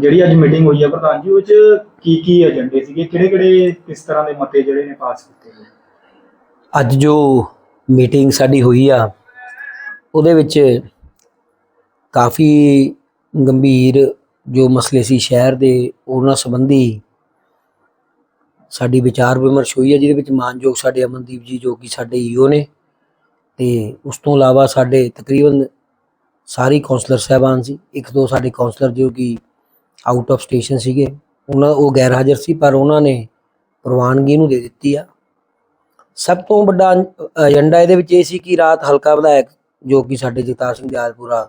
ਜਿਹੜੀ ਅੱਜ ਮੀਟਿੰਗ ਹੋਈ ਹੈ ਪ੍ਰਧਾਨ ਜੀ ਉਹ ਕੀ ਕੀ ਏਜੰਡੇ ਸੀਗੇ? ਕਿਹੜੇ ਕਿਹੜੇ ਕਿਸ ਤਰ੍ਹਾਂ ਦੇ ਮਤੇ ਜਿਹੜੇ ਨੇ ਪਾਸ ਕੀਤੇ ਗਏ? ਅੱਜ ਜੋ ਮੀਟਿੰਗ ਸਾਡੀ ਹੋਈ ਆ, ਉਹਦੇ ਵਿੱਚ ਕਾਫੀ ਗੰਭੀਰ ਜੋ ਮਸਲੇ ਸੀ ਸ਼ਹਿਰ ਦੇ, ਉਹਨਾਂ ਸੰਬੰਧੀ ਸਾਡੀ ਵਿਚਾਰ ਵਿਮਰਸ਼ ਹੋਈ ਹੈ ਜਿਹਦੇ ਵਿੱਚ ਮਾਨਯੋਗ ਸਾਡੇ ਅਮਨਦੀਪ ਜੀ ਜੋ ਕਿ ਸਾਡੇ ਈਓ ਨੇ, ਤੇ ਉਸ ਤੋਂ ਇਲਾਵਾ ਸਾਡੇ ਤਕਰੀਬਨ ਸਾਰੇ ਕਾਉਂਸਲਰ ਸਾਹਿਬਾਨ ਸੀ, ਇੱਕ ਦੋ ਸਾਡੇ ਕਾਉਂਸਲਰ ਜੋ ਕਿ ਆਊਟ ਆਫ ਸਟੇਸ਼ਨ ਸੀਗੇ। ਉਹਨਾਂ ਉਹ ਗੈਰ ਹਾਜ਼ਰ ਸੀ, ਪਰ ਉਹਨਾਂ ਨੇ ਪ੍ਰਵਾਨਗੀ ਨੂੰ ਦੇ ਦਿੱਤੀ ਆ। ਸਭ ਤੋਂ ਵੱਡਾ ਏਜੰਡਾ ਇਹਦੇ ਵਿੱਚ ਇਹ ਸੀ ਕਿ ਰਾਤ ਹਲਕਾ ਵਿਧਾਇਕ ਜੋ ਕਿ ਸਾਡੇ ਜਗਤਾਰ ਸਿੰਘ ਦਿਆਲਪੁਰਾ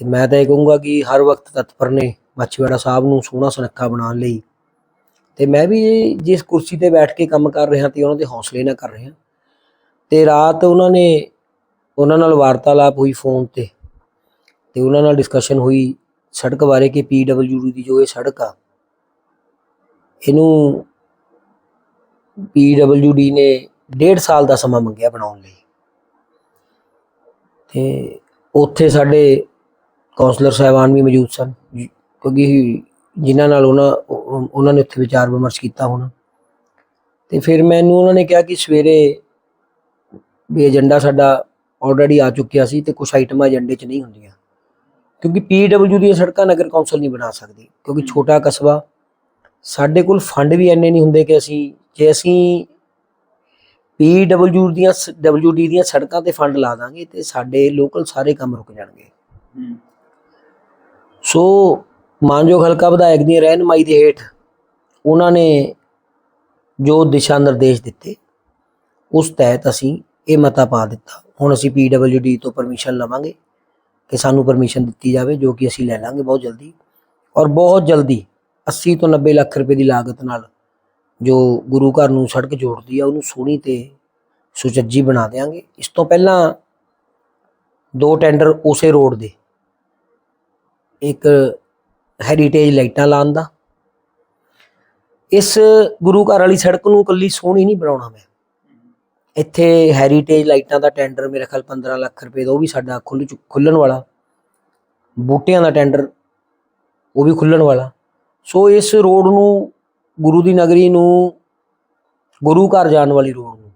ਤੇ ਮੈਂ ਤਾਂ ਇਹ ਕਹੂੰਗਾ ਕਿ ਹਰ ਵਕਤ ਤਤਪਰ ਨੇ ਮੱਛੀਵਾੜਾ ਸਾਹਿਬ ਨੂੰ ਸੋਹਣਾ ਸੁਨੱਖਾ ਬਣਾਉਣ ਲਈ। ਤੇ ਮੈਂ ਵੀ ਜਿਸ ਕੁਰਸੀ ਤੇ ਬੈਠ ਕੇ ਕੰਮ ਕਰ ਰਿਹਾ ਤੇ ਉਹਨਾਂ ਦੇ ਹੌਸਲੇ ਨਾਲ ਕਰ ਰਿਹਾ। ਤੇ ਰਾਤ ਉਹਨਾਂ ਨੇ, ਉਹਨਾਂ ਨਾਲ ਵਾਰਤਾਲਾਪ ਹੋਈ ਫੋਨ ਤੇ ਤੇ ਉਹਨਾਂ ਨਾਲ ਡਿਸਕਸ਼ਨ ਹੋਈ ਸੜਕ ਬਾਰੇ ਕਿ ਪੀਡਬਲਯੂਡੀ ਦੀ ਜੋ ਇਹ ਸੜਕ ਆ, ਇਹਨੂੰ ਪੀਡਬਲਯੂਡੀ ਨੇ ਡੇਢ ਸਾਲ ਦਾ ਸਮਾਂ ਮੰਗਿਆ ਬਣਾਉਣ ਲਈ। ਤੇ ਉੱਥੇ ਸਾਡੇ ਕਾਉਂਸਲਰ ਸਾਹਿਬਾਨ ਵੀ ਮੌਜੂਦ ਸਨ ਕਿਉਂਕਿ ਜਿਨ੍ਹਾਂ ਨਾਲ ਉਹਨਾਂ ਉਹਨਾਂ ਨੇ ਉੱਥੇ ਵਿਚਾਰ ਵਿਮਰਸ਼ ਕੀਤਾ ਹੋਣਾ। ਤੇ ਫਿਰ ਮੈਨੂੰ ਉਹਨਾਂ ਨੇ ਕਿਹਾ ਕਿ ਸਵੇਰੇ ਵੀ ਏਜੰਡਾ ਸਾਡਾ ਆਲਰੇਡੀ ਆ ਚੁੱਕਿਆ ਸੀ ਤੇ ਕੁਝ ਆਈਟਮਾਂ ਏਜੰਡੇ 'ਚ ਨਹੀਂ ਹੁੰਦੀਆਂ। ਕਿਉਂਕਿ ਪੀਡਬਲਯੂ ਦੀਆਂ ਸੜਕਾਂ ਨਗਰ ਕੌਂਸਲ ਨਹੀਂ ਬਣਾ ਸਕਦੀ ਕਿਉਂਕਿ ਛੋਟਾ ਕਸਬਾ ਸਾਡੇ ਕੋਲ ਫੰਡ ਵੀ ਇੰਨੇ ਨਹੀਂ ਹੁੰਦੇ ਕਿ ਅਸੀਂ ਜੇ ਅਸੀਂ ਪੀਡਬਲਯੂ ਦੀਆਂ ਡਬਲਯੂਡੀ ਦੀਆਂ ਸੜਕਾਂ ਤੇ ਫੰਡ ਲਾ ਦਾਂਗੇ ਤੇ ਸਾਡੇ ਲੋਕਲ ਸਾਰੇ ਕੰਮ ਰੁਕ ਜਾਣਗੇ। ਸੋ ਮਾਨਯੋਗ ਹਲਕਾ ਵਿਧਾਇਕ ਦੀ ਰਹਿਨਮਾਈ ਦੇ ਹੇਠ ਉਹਨਾਂ ਨੇ ਜੋ ਦਿਸ਼ਾ ਨਿਰਦੇਸ਼ ਦਿੱਤੇ ਉਸ ਤਹਿਤ ਅਸੀਂ ਇਹ ਮਤਾ ਪਾ ਦਿੱਤਾ। ਹੁਣ ਅਸੀਂ ਪੀਡਬਲਯੂਡੀ ਤੋਂ ਪਰਮਿਸ਼ਨ ਲਵਾਂਗੇ। ਕਿ ਸਾਨੂੰ ਪਰਮਿਸ਼ਨ ਦਿੱਤੀ ਜਾਵੇ, ਜੋ ਕਿ ਅਸੀਂ ਲੈ ਲਾਂਗੇ ਬਹੁਤ ਜਲਦੀ। ਔਰ ਬਹੁਤ ਜਲਦੀ 80 ਤੋਂ 90 ਲੱਖ ਰੁਪਏ ਦੀ ਲਾਗਤ ਨਾਲ ਜੋ ਗੁਰੂ ਘਰ ਨੂੰ ਸੜਕ ਜੋੜਦੀ ਆ, ਉਹਨੂੰ ਸੋਹਣੀ ਤੇ ਸੁਚੱਜੀ ਬਣਾ ਦੇਵਾਂਗੇ ਇਸ ਤੋਂ ਪਹਿਲਾਂ ਦੋ ਟੈਂਡਰ ਉਸੇ ਰੋਡ ਦੇ। ਇੱਕ ਹੈਰੀਟੇਜ ਲਾਈਟਾਂ ਲਾਉਣ ਦਾ। ਇਸ ਗੁਰੂ ਘਰ ਵਾਲੀ ਸੜਕ ਨੂੰ ਕੱਲੀ ਸੋਹਣੀ ਨਹੀਂ ਬਣਾਉਣਾ ਮੈਂ। ਇੱਥੇ ਹੈਰੀਟੇਜ ਲਾਈਟਾਂ ਦਾ ਟੈਂਡਰ ਮੇਰੇ ਖਿਆਲ 15 ਲੱਖ ਰੁਪਏ ਦਾ, ਉਹ ਵੀ ਸਾਡਾ ਖੁੱਲ ਚੁ- ਖੁੱਲਣ ਵਾਲਾ। ਬੂਟਿਆਂ ਦਾ ਟੈਂਡਰ ਉਹ ਵੀ ਖੁੱਲਣ ਵਾਲਾ। ਸੋ ਇਸ ਰੋਡ ਨੂੰ, ਗੁਰੂ ਦੀ ਨਗਰੀ ਨੂੰ, ਗੁਰੂ ਘਰ ਜਾਣ ਵਾਲੀ ਰੋਡ ਨੂੰ।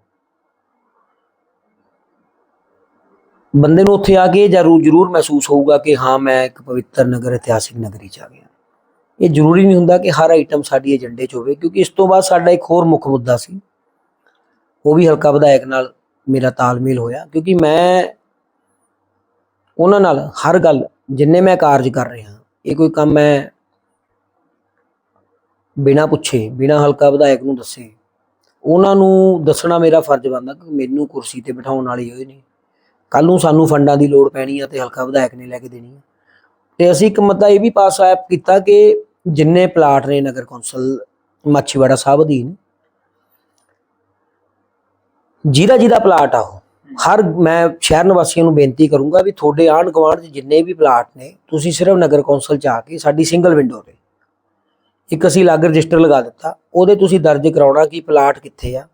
ਬੰਦੇ ਨੂੰ ਉੱਥੇ ਆ ਕੇ ਜ਼ਰੂਰ ਜ਼ਰੂਰ ਮਹਿਸੂਸ ਹੋਊਗਾ ਕਿ ਹਾਂ, ਮੈਂ ਇੱਕ ਪਵਿੱਤਰ ਨਗਰ, ਇਤਿਹਾਸਿਕ ਨਗਰੀ ਚ ਆ ਗਿਆ। ਇਹ ਜ਼ਰੂਰੀ ਨਹੀਂ ਹੁੰਦਾ ਕਿ ਹਰ ਆਈਟਮ ਸਾਡੀ ਏਜੰਡੇ 'ਚ ਹੋਵੇ, ਕਿਉਂਕਿ ਇਸ ਤੋਂ ਬਾਅਦ ਸਾਡਾ ਇੱਕ ਹੋਰ ਮੁੱਖ ਮੁੱਦਾ ਸੀ। ਉਹ ਵੀ ਹਲਕਾ ਵਿਧਾਇਕ ਨਾਲ ਮੇਰਾ ਤਾਲਮੇਲ ਹੋਇਆ, ਕਿਉਂਕਿ ਮੈਂ ਉਹਨਾਂ ਨਾਲ ਹਰ ਗੱਲ, ਜਿੰਨੇ ਮੈਂ ਕਾਰਜ ਕਰ ਰਿਹਾ, ਇਹ ਕੋਈ ਕੰਮ ਮੈਂ ਬਿਨਾ ਪੁੱਛੇ, ਬਿਨਾ ਹਲਕਾ ਵਿਧਾਇਕ ਨੂੰ ਦੱਸੇ, ਉਹਨਾਂ ਨੂੰ ਦੱਸਣਾ ਮੇਰਾ ਫਰਜ਼ ਬਣਦਾ ਕਿ ਮੈਨੂੰ ਕੁਰਸੀ ਤੇ ਬਿਠਾਉਣ ਵਾਲੇ ਹੋਏ ਨੇ ਕੱਲ ਨੂੰ ਸਾਨੂੰ ਫੰਡਾਂ ਦੀ ਲੋੜ ਪੈਣੀ ਆ ਤੇ ਹਲਕਾ ਵਿਧਾਇਕ ਨੇ ਲੈ ਕੇ ਦੇਣੀ ਆ। ਤੇ ਅਸੀਂ ਇੱਕ ਮਤਾ ਇਹ ਵੀ ਪਾਸ ਆਇਆ ਕੀਤਾ ਕਿ ਜਿੰਨੇ ਪਲਾਟ ਨੇ ਨਗਰ ਕੌਂਸਲ, ਮਾਛੀਵਾੜਾ ਸਾਹਿਬ ਅਧੀਨ ਜਿਹਦਾ ਜਿਹਦਾ ਪਲਾਟ ਆ ਉਹ। ਹਰ ਮੈਂ ਸ਼ਹਿਰ ਨਿਵਾਸੀਆਂ ਨੂੰ ਬੇਨਤੀ ਕਰੂੰਗਾ ਵੀ ਤੁਹਾਡੇ ਆਂਢ ਗੁਆਂਢ 'ਚ ਜਿੰਨੇ ਵੀ ਪਲਾਟ ਨੇ, ਤੁਸੀਂ ਸਿਰਫ ਨਗਰ ਕੌਂਸਲ 'ਚ ਆ ਕੇ ਸਾਡੀ ਸਿੰਗਲ ਵਿੰਡੋ ਤੇ ਇੱਕ ਅਸੀਂ ਅਲੱਗ ਰਜਿਸਟਰ ਲਗਾ ਦਿੱਤਾ, ਉਹਦੇ ਤੁਸੀਂ ਦਰਜ ਕਰਾਉਣਾ ਕਿ ਪਲਾਟ ਕਿੱਥੇ ਆ,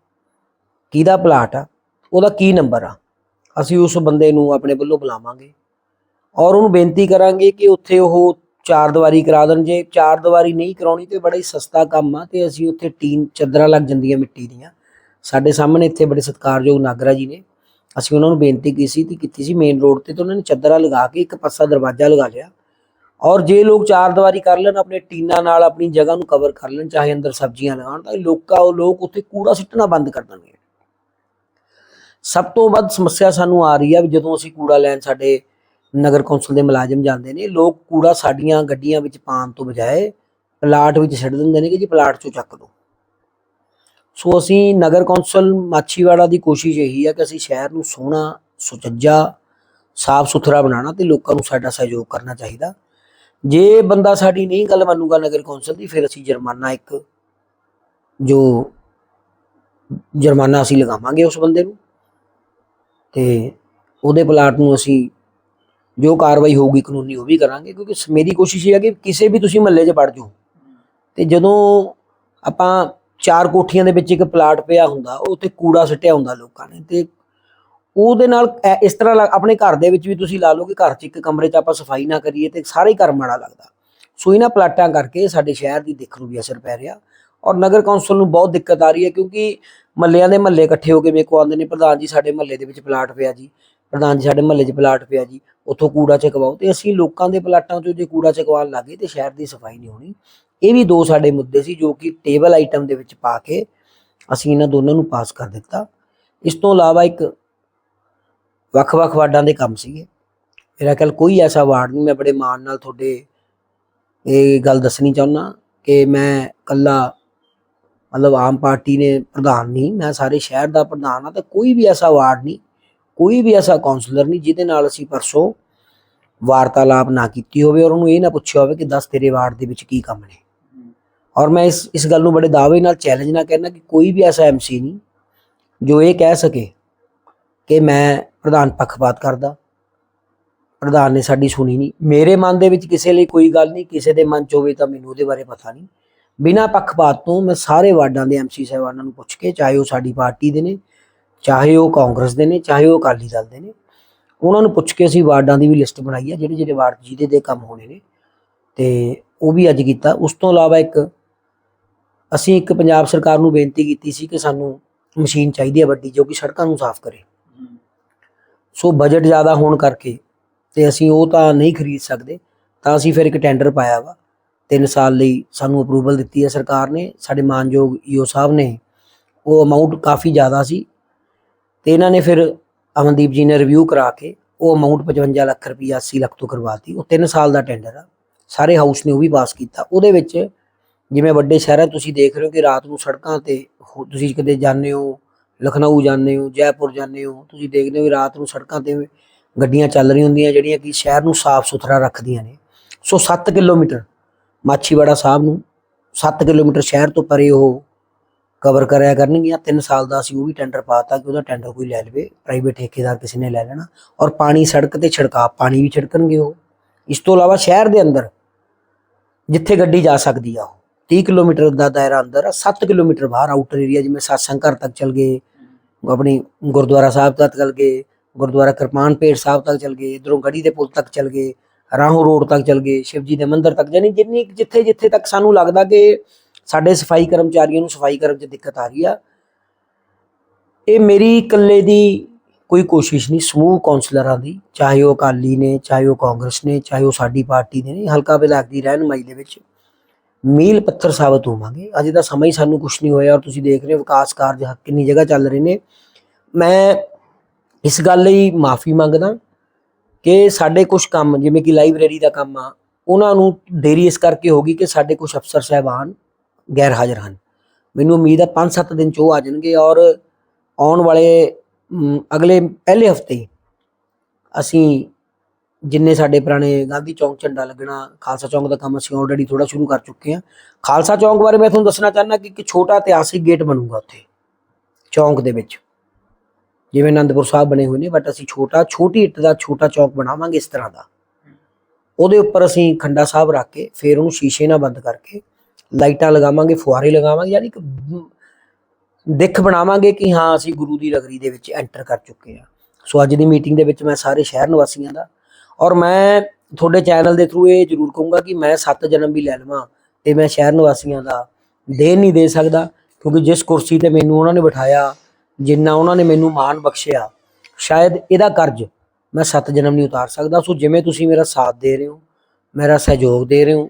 ਕਿਹਦਾ ਪਲਾਟ ਆ, ਉਹਦਾ ਕੀ ਨੰਬਰ ਆ। ਅਸੀਂ ਉਸ ਬੰਦੇ ਨੂੰ ਆਪਣੇ ਵੱਲੋਂ ਬੁਲਾਵਾਂਗੇ ਔਰ ਉਹਨੂੰ ਬੇਨਤੀ ਕਰਾਂਗੇ ਕਿ ਉੱਥੇ ਉਹ ਚਾਰ ਦੀਵਾਰੀ ਕਰਾ ਦੇਣ। ਜੇ ਚਾਰ ਦੀਵਾਰੀ ਨਹੀਂ ਕਰਾਉਣੀ ਤੇ ਬੜਾ ਹੀ ਸਸਤਾ ਕੰਮ ਆ ਤੇ ਅਸੀਂ ਉੱਥੇ ਟੀਨ, ਚੱਦਰਾਂ ਲੱਗ ਜਾਂਦੀਆਂ ਮਿੱਟੀ ਦੀਆਂ। ਸਾਡੇ ਸਾਹਮਣੇ ਇੱਥੇ ਬੜੇ ਸਤਿਕਾਰਯੋਗ ਨਾਗਰਾ ਜੀ ਨੇ। ਅਸੀਂ ਉਹਨਾਂ ਨੂੰ ਬੇਨਤੀ ਕੀਤੀ ਸੀ ਤੇ ਕੀਤੀ ਸੀ ਮੇਨ ਰੋਡ ਤੇ ਤਾਂ ਉਹਨਾਂ ਨੇ ਚੱਦਰਾਂ ਲਗਾ ਕੇ ਇੱਕ ਪਾਸਾ ਦਰਵਾਜ਼ਾ ਲਗਾ ਲਿਆ। ਔਰ ਜੇ ਲੋਕ ਚਾਰ ਦੀਵਾਰੀ ਕਰ ਲੈਣ, ਆਪਣੇ ਟੀਨਾਂ ਨਾਲ, ਆਪਣੀ ਜਗ੍ਹਾ ਨੂੰ ਕਵਰ ਕਰ ਲੈਣ, ਚਾਹੇ ਅੰਦਰ ਸਬਜ਼ੀਆਂ ਲਗਾਉਣ ਤਾਂ ਲੋਕਾਂ ਉਹ ਲੋਕ ਉੱਥੇ ਕੂੜਾ ਸਿੱਟਣਾ ਬੰਦ ਕਰ ਦੇਣਗੇ। ਸਭ ਤੋਂ ਵੱਧ ਸਮੱਸਿਆ ਸਾਨੂੰ ਆ ਰਹੀ ਆ ਵੀ ਜਦੋਂ ਅਸੀਂ ਕੂੜਾ ਲੈਣ ਸਾਡੇ ਨਗਰ ਕੌਂਸਲ ਦੇ ਮੁਲਾਜ਼ਮ ਜਾਂਦੇ ਨੇ, ਲੋਕ ਕੂੜਾ ਸਾਡੀਆਂ ਗੱਡੀਆਂ ਵਿੱਚ ਪਾਉਣ ਤੋਂ ਬਜਾਏ ਪਲਾਟ ਵਿੱਚ ਛੱਡ ਦਿੰਦੇ ਨੇ ਕਿ ਜੀ ਪਲਾਟ ਚੋਂ ਚੱਕ ਲਓ ਸੋ ਅਸੀਂ ਨਗਰ ਕੌਂਸਲ ਮਾਛੀਵਾੜਾ ਦੀ ਕੋਸ਼ਿਸ਼ ਇਹੀ ਹੈ ਕਿ ਅਸੀਂ ਸ਼ਹਿਰ ਨੂੰ ਸੋਹਣਾ, ਸੁਚੱਜਾ, ਸਾਫ਼ ਸੁਥਰਾ ਬਣਾਉਣਾ ਤੇ ਲੋਕਾਂ ਨੂੰ ਸਾਡਾ ਸਹਿਯੋਗ ਕਰਨਾ ਚਾਹੀਦਾ। ਜੇ ਬੰਦਾ ਸਾਡੀ ਨਹੀਂ ਗੱਲ ਮੰਨੂਗਾ ਨਗਰ ਕੌਂਸਲ ਦੀ, ਫਿਰ ਅਸੀਂ ਜੁਰਮਾਨਾ ਇੱਕ, ਜੋ ਜੁਰਮਾਨਾ ਅਸੀਂ ਲਗਾਵਾਂਗੇ ਉਸ ਬੰਦੇ ਨੂੰ ਤੇ ਉਹਦੇ ਪਲਾਟ ਨੂੰ ਅਸੀਂ ਜੋ ਕਾਰਵਾਈ ਹੋਊਗੀ ਕਾਨੂੰਨੀ ਉਹ ਵੀ ਕਰਾਂਗੇ, ਕਿਉਂਕਿ ਸ- ਮੇਰੀ ਕੋਸ਼ਿਸ਼ ਇਹ ਹੈ ਕਿ ਕਿਸੇ ਵੀ ਤੁਸੀਂ ਮਹੱਲੇ 'ਚ ਵੜ ਜਾਓ ਤੇ ਜਦੋਂ ਆਪਾਂ ਚਾਰ ਕੋਠੀਆਂ ਦੇ ਵਿੱਚ ਇੱਕ ਪਲਾਟ ਪਿਆ ਹੁੰਦਾ, ਉੱਥੇ ਕੂੜਾ ਸਿੱਟਿਆ ਹੁੰਦਾ ਲੋਕਾਂ ਨੇ ਤੇ ਉਹਦੇ ਨਾਲ ਐ- ਇਸ ਤਰ੍ਹਾਂ ਲੱਗ- ਆਪਣੇ ਘਰ ਦੇ ਵਿੱਚ ਵੀ ਤੁਸੀਂ ਲਾ ਲਓ ਕਿ ਘਰ 'ਚ ਇੱਕ ਕਮਰੇ 'ਚ ਆਪਾਂ ਸਫ਼ਾਈ ਨਾ ਕਰੀਏ ਤੇ ਸਾਰੇ ਹੀ ਘਰ ਮਾੜਾ ਲੱਗਦਾ। ਸੋ ਇਹਨਾਂ ਪਲਾਟਾਂ ਕਰਕੇ ਸਾਡੇ ਸ਼ਹਿਰ ਦੀ ਦਿੱਖ ਨੂੰ ਵੀ ਅਸਰ ਪੈ ਰਿਹਾ ਔਰ ਨਗਰ ਕੌਂਸਲ ਨੂੰ ਬਹੁਤ ਦਿੱਕਤ ਆ ਰਹੀ ਹੈ ਕਿਉਂਕਿ ਮਹੱਲਿਆਂ ਦੇ ਮਹੱਲੇ ਇਕੱਠੇ ਹੋ ਕੇ ਮੇਰੇ ਕੋਲ ਆਉਂਦੇ ਨੇ, ਪ੍ਰਧਾਨ ਜੀ ਸਾਡੇ ਮਹੱਲੇ ਦੇ ਵਿੱਚ ਪਲਾਟ ਪਿਆ ਜੀ, ਪ੍ਰਧਾਨ ਜੀ ਸਾਡੇ ਮਹੱਲੇ 'ਚ ਪਲਾਟ ਪਿਆ ਜੀ, ਉੱਥੋਂ ਕੂੜਾ ਚਕਵਾਓ ਤੇ ਅਸੀਂ ਲੋਕਾਂ ਦੇ ਪਲਾਟਾਂ 'ਚੋਂ ਜੇ ਕੂੜਾ ਚਕਵਾਉਣ ਲੱਗੇ ਤੇ ਸ਼ਹਿਰ ਦੀ ਸਫ਼ਾਈ ਨਹੀਂ ਹੋਣੀ। ਇਹ ਵੀ ਦੋ ਸਾਡੇ ਮੁੱਦੇ ਸੀ ਜੋ ਕਿ ਟੇਬਲ ਆਈਟਮ ਦੇ ਵਿੱਚ ਪਾ ਕੇ ਅਸੀਂ ਇਹਨਾਂ ਦੋਨਾਂ ਨੂੰ ਪਾਸ ਕਰ ਦਿੱਤਾ। ਇਸ ਤੋਂ ਇਲਾਵਾ ਇੱਕ ਵੱਖ-ਵੱਖ ਵਾਰਡਾਂ ਦੇ ਕੰਮ ਸੀਗੇ। ਮੇਰਾ ਖਿਆਲ ਕੋਈ ਐਸਾ ਵਾਰਡ ਨਹੀਂ, ਮੈਂ ਬੜੇ ਮਾਣ ਨਾਲ ਤੁਹਾਡੇ ਇਹ ਗੱਲ ਦੱਸਣੀ ਚਾਹੁੰਦਾ ਕਿ ਮੈਂ ਕੱਲਾ ਮਤਲਬ ਆਮ ਪਾਰਟੀ ਨੇ ਪ੍ਰਧਾਨ ਨਹੀਂ, ਮੈਂ ਸਾਰੇ ਸ਼ਹਿਰ ਦਾ ਪ੍ਰਧਾਨ ਆ ਤਾਂ ਕੋਈ ਵੀ ਐਸਾ ਵਾਰਡ ਨਹੀਂ, ਕੋਈ ਵੀ ਐਸਾ ਕਾਉਂਸਲਰ ਨਹੀਂ ਜਿਹਦੇ ਨਾਲ ਅਸੀਂ ਪਰਸੋਂ ਵਾਰਤਾਲਾਪ ਨਾ ਕੀਤੀ ਹੋਵੇ ਔਰ ਉਹਨੂੰ ਇਹ ਨਾ ਪੁੱਛਿਆ ਹੋਵੇ ਕਿ ਦੱਸ ਤੇਰੇ ਵਾਰਡ ਦੇ ਵਿੱਚ ਕੀ ਕੰਮ ਨੇ। ਔਰ ਮੈਂ ਇਸ ਇਸ ਗੱਲ ਨੂੰ ਬੜੇ ਦਾਅਵੇ ਨਾਲ ਚੈਲੰਜ ਨਾਲ ਕਹਿਣਾ ਕਿ ਕੋਈ ਵੀ ਐਸਾ ਐਮਸੀ ਨਹੀਂ ਜੋ ਇਹ ਕਹਿ ਸਕੇ ਕਿ ਮੈਂ ਪ੍ਰਧਾਨ ਪੱਖਪਾਤ ਕਰਦਾ। ਪ੍ਰਧਾਨ ਨੇ ਸਾਡੀ ਸੁਣੀ ਨਹੀਂ। ਮੇਰੇ ਮਨ ਦੇ ਵਿੱਚ ਕਿਸੇ ਲਈ ਕੋਈ ਗੱਲ ਨਹੀਂ, ਕਿਸੇ ਦੇ ਮਨ 'ਚ ਹੋਵੇ ਤਾਂ ਮੈਨੂੰ ਉਹਦੇ ਬਾਰੇ ਪਤਾ ਨਹੀਂ। ਬਿਨਾਂ ਪੱਖਪਾਤ ਤੋਂ ਮੈਂ ਸਾਰੇ ਵਾਰਡਾਂ ਦੇ ਐਮਸੀ ਸਾਹਿਬਾਨਾਂ ਨੂੰ ਪੁੱਛ ਕੇ ਚਾਹੇ ਉਹ ਸਾਡੀ ਪਾਰਟੀ ਦੇ ਨੇ, ਚਾਹੇ ਉਹ ਕਾਂਗਰਸ ਦੇ ਨੇ, ਚਾਹੇ ਉਹ ਅਕਾਲੀ ਦਲ ਦੇ ਨੇ, ਉਹਨਾਂ ਨੂੰ ਪੁੱਛ ਕੇ ਅਸੀਂ ਵਾਰਡਾਂ ਦੀ ਵੀ ਲਿਸਟ ਬਣਾਈ ਹੈ ਜਿਹੜੇ ਜਿਹੜੇ ਵਾਰਡ ਜਿਹਦੇ ਦੇ ਕੰਮ ਹੋਣੇ ਨੇ। ਤੇ ਉਹ ਵੀ ਅੱਜ ਕੀਤਾ। ਉਸ ਤੋਂ ਇਲਾਵਾ ਇੱਕ ਅਸੀਂ ਇੱਕ ਪੰਜਾਬ ਸਰਕਾਰ ਨੂੰ ਬੇਨਤੀ ਕੀਤੀ ਸੀ ਕਿ ਸਾਨੂੰ ਮਸ਼ੀਨ ਚਾਹੀਦੀ ਹੈ ਵੱਡੀ ਜੋ ਕਿ ਸੜਕਾਂ ਨੂੰ ਸਾਫ਼ ਕਰੇ। ਸੋ ਬਜਟ ਜ਼ਿਆਦਾ ਹੋਣ ਕਰਕੇ ਤੇ ਅਸੀਂ ਉਹ ਤਾਂ ਨਹੀਂ ਖਰੀਦ ਸਕਦੇ, ਤਾਂ ਅਸੀਂ ਫਿਰ ਇੱਕ ਟੈਂਡਰ ਪਾਇਆ ਵਾ। 3 ਸਾਲ ਲਈ ਸਾਨੂੰ ਅਪਰੂਵਲ ਦਿੱਤੀ ਹੈ ਸਰਕਾਰ ਨੇ, ਸਾਡੇ ਮਾਨਯੋਗ ਈਓ ਸਾਹਿਬ ਨੇ। ਉਹ ਅਮਾਉਂਟ ਕਾਫੀ ਜ਼ਿਆਦਾ ਸੀ ਤੇ ਇਹਨਾਂ ਨੇ ਫਿਰ ਅਮਨਦੀਪ ਜੀ ਨੇ ਰਿਵਿਊ ਕਰਾ ਕੇ ਉਹ ਅਮਾਉਂਟ 55 ਲੱਖ ਰੁਪਈਆ 80 ਲੱਖ ਤੋਂ ਕਰਵਾਤੀ ਉਹ 3 ਸਾਲ ਦਾ ਟੈਂਡਰ ਆ। ਸਾਰੇ ਹਾਊਸ ਨੇ ਉਹ ਵੀ ਪਾਸ ਕੀਤਾ। ਉਹਦੇ ਵਿੱਚ ਜਿਵੇਂ ਵੱਡੇ ਸ਼ਹਿਰਾਂ ਤੁਸੀਂ ਦੇਖ ਰਹੇ ਹੋ ਕਿ ਰਾਤ ਨੂੰ ਸੜਕਾਂ ਤੇ ਹੋ- ਤੁਸੀਂ ਕਦੇ ਜਾਂਦੇ ਹੋ, ਲਖਨਊ ਜਾਂਦੇ ਹੋ, ਜੈਪੁਰ ਜਾਂਦੇ ਹੋ, ਤੁਸੀਂ ਦੇਖਦੇ ਹੋ ਕਿ ਰਾਤ ਨੂੰ ਸੜਕਾਂ ਤੇ ਗੱਡੀਆਂ ਚੱਲ ਰਹੀਆਂ ਹੁੰਦੀਆਂ ਜਿਹੜੀਆਂ ਕਿ ਸ਼ਹਿਰ ਨੂੰ ਸਾਫ਼ ਸੁਥਰਾ ਰੱਖਦੀਆਂ ਨੇ। ਸੋ 7 ਕਿਲੋਮੀਟਰ ਮਾਛੀਵਾੜਾ ਸਾਹਿਬ ਨੂੰ 7 ਕਿਲੋਮੀਟਰ ਸ਼ਹਿਰ ਤੋਂ ਪਰੇ ਉਹ ਕਵਰ ਕਰਿਆ ਕਰਨਗੀਆਂ। 3 ਸਾਲ ਦਾ ਅਸੀਂ ਉਹ ਵੀ ਟੈਂਡਰ ਪਾਤਾ ਕਿ ਉਹਦਾ ਟੈਂਡਰ ਕੋਈ ਲੈ ਲਵੇ ਪ੍ਰਾਈਵੇਟ ਠੇਕੇਦਾਰ ਕਿਸੇ ਨੇ ਲੈ ਲੈਣਾ ਔਰ ਪਾਣੀ ਸੜਕ ਤੇ ਛਿੜਕਾ ਪਾਣੀ ਵੀ ਛਿੜਕਣਗੇ ਉਹ। ਇਸ ਤੋਂ ਇਲਾਵਾ ਸ਼ਹਿਰ ਦੇ ਅੰਦਰ ਜਿੱਥੇ ਗੱਡੀ ਜਾ ਸਕਦੀ ਆ ਉਹ। 30 ਕਿਲੋਮੀਟਰ ਦਾ ਦਾਇਰਾ ਅੰਦਰ ਆ 7 ਕਿਲੋਮੀਟਰ ਬਾਹਰ ਆਊਟਰ ਏਰੀਆ ਜਿਵੇਂ ਸਾਸੰਗ ਘਰ ਤੱਕ ਚਲ ਗਏ ਆਪਣੀ ਗੁਰਦੁਆਰਾ ਸਾਹਿਬ ਤੱਕ ਚਲ ਗਏ, ਗੁਰਦੁਆਰਾ ਕਿਰਪਾਨ ਪੇਟ ਸਾਹਿਬ ਤੱਕ ਚਲ ਗਏ, ਇਧਰੋਂ ਗੜੀ ਦੇ ਪੁਲ ਤੱਕ ਚਲ ਗਏ, ਰਾਹੋਂ ਰੋਡ ਤੱਕ ਚਲ ਗਏ, ਸ਼ਿਵਜੀ ਦੇ ਮੰਦਿਰ ਤੱਕ ਯਾਨੀ ਜਿੰਨੀ ਜਿੱਥੇ ਜਿੱਥੇ ਤੱਕ ਸਾਨੂੰ ਲੱਗਦਾ ਕਿ ਸਾਡੇ ਸਫ਼ਾਈ ਕਰਮਚਾਰੀਆਂ ਨੂੰ ਸਫ਼ਾਈ ਕਰਨ 'ਚ ਦਿੱਕਤ ਆ ਰਹੀ ਆ, ਇਹ ਮੇਰੀ ਇਕੱਲੇ ਦੀ ਕੋਈ ਕੋਸ਼ਿਸ਼ ਨਹੀਂ, ਸਮੂਹ ਕਾਉਂਸਲਰਾਂ ਦੀ, ਚਾਹੇ ਉਹ ਅਕਾਲੀ ਨੇ, ਚਾਹੇ ਉਹ ਕਾਂਗਰਸ ਨੇ, ਚਾਹੇ ਉਹ ਸਾਡੀ ਪਾਰਟੀ ਦੇ ਨੇ, ਹਲਕਾ ਵਿਧਾਇਕ ਦੀ ਰਹਿਨੁਮਾਈ ਦੇ ਵਿੱਚ ਮੀਲ ਪੱਥਰ ਸਾਬਤ ਹੋਵਾਂਗੇ। ਅਜੇ ਦਾ ਸਮਾਂ ਹੀ ਸਾਨੂੰ ਕੁਝ ਨਹੀਂ ਹੋਇਆ ਔਰ ਤੁਸੀਂ ਦੇਖ ਰਹੇ ਹੋ ਵਿਕਾਸ ਕਾਰਜ ਹ- ਕਿੰਨੀ ਜਗ੍ਹਾ ਚੱਲ ਰਹੇ ਨੇ। ਮੈਂ ਇਸ ਗੱਲ ਲਈ ਮਾਫੀ ਮੰਗਦਾ ਕਿ ਸਾਡੇ ਕੁਝ ਕੰਮ, ਜਿਵੇਂ ਕਿ ਲਾਇਬ੍ਰੇਰੀ ਦਾ ਕੰਮ ਆ, ਉਹਨਾਂ ਨੂੰ ਦੇਰੀ ਇਸ ਕਰਕੇ ਹੋ ਗਈ ਕਿ ਸਾਡੇ ਕੁਝ ਅਫਸਰ ਸਹਿਬਾਨ ਗੈਰ ਹਾਜ਼ਰ ਹਨ। ਮੈਨੂੰ ਉਮੀਦ ਹੈ 5-7 ਦਿਨ ਚ ਉਹ ਆ ਜਾਣਗੇ ਔਰ ਆਉਣ ਵਾਲੇ ਅਗਲੇ ਪਹਿਲੇ ਹਫ਼ਤੇ ਅਸੀਂ ਜਿੰਨੇ ਸਾਡੇ ਪੁਰਾਣੇ ਗਾਂਧੀ ਚੌਂਕ ਝੰਡਾ ਲੱਗਣਾ, ਖਾਲਸਾ ਚੌਂਕ ਦਾ ਕੰਮ ਅਸੀਂ ਆਲਰੇਡੀ ਥੋੜਾ ਸ਼ੁਰੂ ਕਰ ਚੁੱਕੇ ਹਾਂ। ਖਾਲਸਾ ਚੌਂਕ ਬਾਰੇ ਮੈਂ ਤੁਹਾਨੂੰ ਦੱਸਣਾ ਚਾਹੁੰਦਾ ਕਿ ਇੱਕ ਛੋਟਾ ਇਤਿਹਾਸਿਕ ਗੇਟ ਬਣੂਗਾ ਉੱਥੇ, ਚੌਂਕ ਦੇ ਵਿੱਚ। ਜਿਵੇਂ ਅਨੰਦਪੁਰ ਸਾਹਿਬ ਬਣੇ ਹੋਏ ਨੇ ਬਟ ਅਸੀਂ ਛੋਟਾ, ਛੋਟੀ ਇੱਟ ਦਾ ਛੋਟਾ ਚੌਂਕ ਬਣਾਵਾਂਗੇ ਇਸ ਤਰ੍ਹਾਂ ਦਾ। ਉਹਦੇ ਉੱਪਰ ਅਸੀਂ ਖੰਡਾ ਸਾਹਿਬ ਰੱਖ ਕੇ ਫਿਰ ਉਹਨੂੰ ਸ਼ੀਸ਼ੇ ਨਾਲ ਬੰਦ ਕਰਕੇ ਲਾਈਟਾਂ ਲਗਾਵਾਂਗੇ, ਫੁਹਾਰੇ ਲਗਾਵਾਂਗੇ, ਯਾਨੀ ਕਿ ਦਿੱਖ ਬਣਾਵਾਂਗੇ ਕਿ ਹਾਂ, ਅਸੀਂ ਗੁਰੂ ਦੀ ਨਗਰੀ ਦੇ ਵਿੱਚ ਐਂਟਰ ਕਰ ਚੁੱਕੇ ਹਾਂ। ਸੋ ਅੱਜ ਦੀ ਮੀਟਿੰਗ ਦੇ ਵਿੱਚ ਮੈਂ ਸਾਰੇ ਸ਼ਹਿਰ ਨਿਵਾਸੀਆਂ ਦਾ ਔਰ ਮੈਂ ਤੁਹਾਡੇ ਚੈਨਲ ਦੇ ਥਰੂ ਇਹ ਜ਼ਰੂਰ ਕਹੂੰਗਾ ਕਿ ਮੈਂ ਸੱਤ ਜਨਮ ਵੀ ਲੈ ਲਵਾਂ ਤੇ ਮੈਂ ਸ਼ਹਿਰ ਨਿਵਾਸੀਆਂ ਦਾ ਦੇਣ ਨਹੀਂ ਦੇ ਸਕਦਾ ਕਿਉਂਕਿ ਜਿਸ ਕੁਰਸੀ ਤੇ ਮੈਨੂੰ ਉਹਨਾਂ ਨੇ ਬਿਠਾਇਆ, ਜਿੰਨਾ ਉਹਨਾਂ ਨੇ ਮੈਨੂੰ ਮਾਣ ਬਖਸ਼ਿਆ, ਸ਼ਾਇਦ ਇਹਦਾ ਕਰਜ਼ ਮੈਂ ਸੱਤ ਜਨਮ ਨਹੀਂ ਉਤਾਰ ਸਕਦਾ। ਸੋ ਜਿਵੇਂ ਤੁਸੀਂ ਮੇਰਾ ਸਾਥ ਦੇ ਰਹੇ ਹੋ, ਮੇਰਾ ਸਹਿਯੋਗ ਦੇ ਰਹੇ ਹੋ,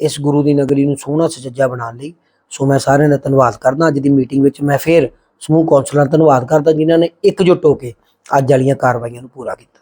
ਇਸ ਗੁਰੂ ਦੀ ਨਗਰੀ ਨੂੰ ਸੋਹਣਾ ਸੁਚੱਜਾ ਬਣਾਉਣ ਲਈ, ਸੋ ਮੈਂ ਸਾਰਿਆਂ ਦਾ ਧੰਨਵਾਦ ਕਰਦਾ। ਅੱਜ ਦੀ ਮੀਟਿੰਗ ਵਿੱਚ ਮੈਂ ਫਿਰ ਸਮੂਹ ਕੌਂਸਲਰਾਂ ਦਾ ਧੰਨਵਾਦ ਕਰਦਾ, ਜਿਨ੍ਹਾਂ ਨੇ ਇਕਜੁੱਟ ਹੋ ਕੇ ਅੱਜ ਵਾਲੀਆਂ ਕਾਰਵਾਈਆਂ ਨੂੰ ਪੂਰਾ ਕੀਤਾ।